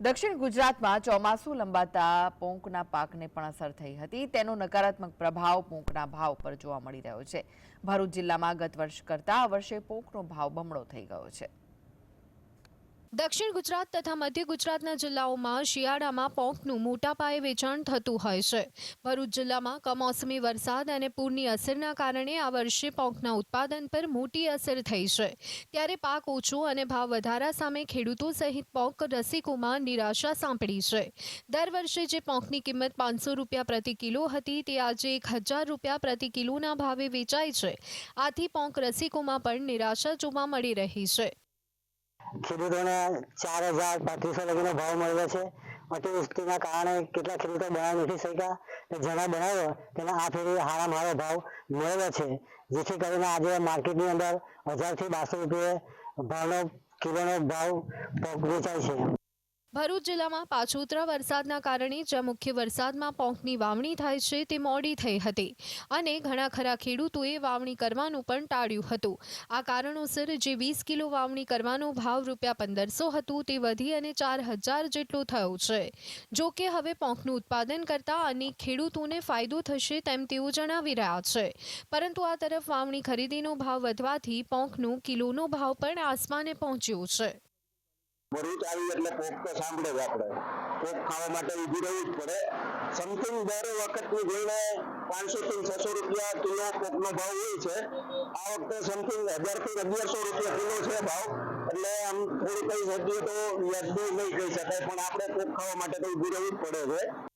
દક્ષિણ ગુજરાતમાં ચોમાસું લંબાતા પોંકના પાકને પણ અસર થઈ હતી. તેનો નકારાત્મક પ્રભાવ પોંકના ભાવ પર જોવા મળી રહ્યો છે. ભરૂચ જિલ્લામાં ગત વર્ષ કરતાં આ વર્ષે પોંકનો ભાવ બમણો થઈ ગયો છે. દક્ષિણ ગુજરાત તથા મધ્ય ગુજરાતના જિલ્લાઓમાં શિયાળામાં પોંકનું મોટા પાયે વેચાણ થતું હોય છે. ભરૂચ જિલ્લામાં કમોસમી વરસાદ અને પૂરની અસરના કારણે આ વર્ષે પોંકના ઉત્પાદન પર મોટી અસર થઈ છે. ત્યારે પાક ઓછો અને ભાવ વધારા સામે ખેડૂતો સહિત પોંક રસિકોમાં નિરાશા સાંપડી છે. દર વર્ષે જે પોંકની કિંમત પાંચસો રૂપિયા પ્રતિ કિલો હતી, તે આજે એક હજાર રૂપિયા પ્રતિ કિલોના ભાવે વેચાય છે. આથી પોંક રસિકોમાં પણ નિરાશા જોવા મળી રહી છે. ખેડૂતોને ચાર હજાર પાંત્રીસો લગીનો ભાવ મળ્યો છે. અતિવૃષ્ટિના કારણે કેટલા ખેડૂતો બનાવી નથી શક્યા? જેના બનાવ્યો તેને આ ફેરી હારો ભાવ મળ્યો છે. જેથી કરીને આજે માર્કેટની અંદર હજારથી બારસો રૂપિયે ભાવનો કિલોનો ભાવ વેચાય છે. ભરૂચ જિલ્લામાં પાછોતરા વરસાદના કારણે જ્યાં મુખ્ય વરસાદમાં પોંકની વાવણી થાય છે તે મોડી થઈ હતી. અને ઘણા ખરા ખેડૂતોએ વાવણી કરવાનું પણ ટાળ્યું હતું. આ કારણોસર જે વીસ કિલો વાવણી કરવાનો ભાવ રૂપિયા પંદરસો હતું તે વધી અને ચાર હજાર જેટલો થયો છે. જો કે હવે પોંકનું ઉત્પાદન કરતા અનેક ખેડૂતોને ફાયદો થશે તેમ તેઓ જણાવી રહ્યા છે. પરંતુ આ તરફ વાવણી ખરીદીનો ભાવ વધવાથી પોંકનો કિલોનો ભાવ પણ આસમાને પહોંચ્યો છે. ભરૂચ આવી એટલે કોક તો સાંભળે જ આપણે. કોક ખાવા માટે ઊભી રહેવું જ પડે. સમથિંગ દર વખતની જોઈને પાંચસો થી છસો રૂપિયા કિલો કોકનો ભાવ હોય છે, આ વખતે સમથિંગ હજારથી અગિયારસો રૂપિયા કિલો છે ભાવ. એટલે આમ થોડું કહી શકીએ તો વ્યાજબી નહીં કહી શકાય, પણ આપણે કોક ખાવા માટે તો ઊભી રહેવું જ પડે છે.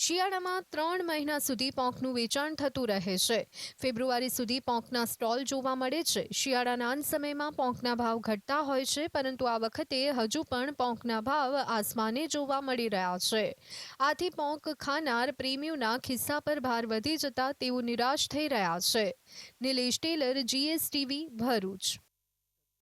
શિયાળામાં ત્રણ મહિના સુધી પોંકનું વેચાણ થતું રહે છે. ફેબ્રુઆરી સુધી પોંકના સ્ટોલ જોવા મળે છે. શિયાળાના અંત સમયમાં પોંકના ભાવ ઘટતા હોય છે, પરંતુ આ વખતે હજુ પણ પોંકના ભાવ આસમાને જોવા મળી રહ્યા છે. આથી પોંક ખાનાર પ્રેમીઓના ખિસ્સા પર ભાર વધી જતા તેઓ નિરાશ થઈ રહ્યા છે. નિલેશ ટેલર, જીએસટીવી, ભરૂચ.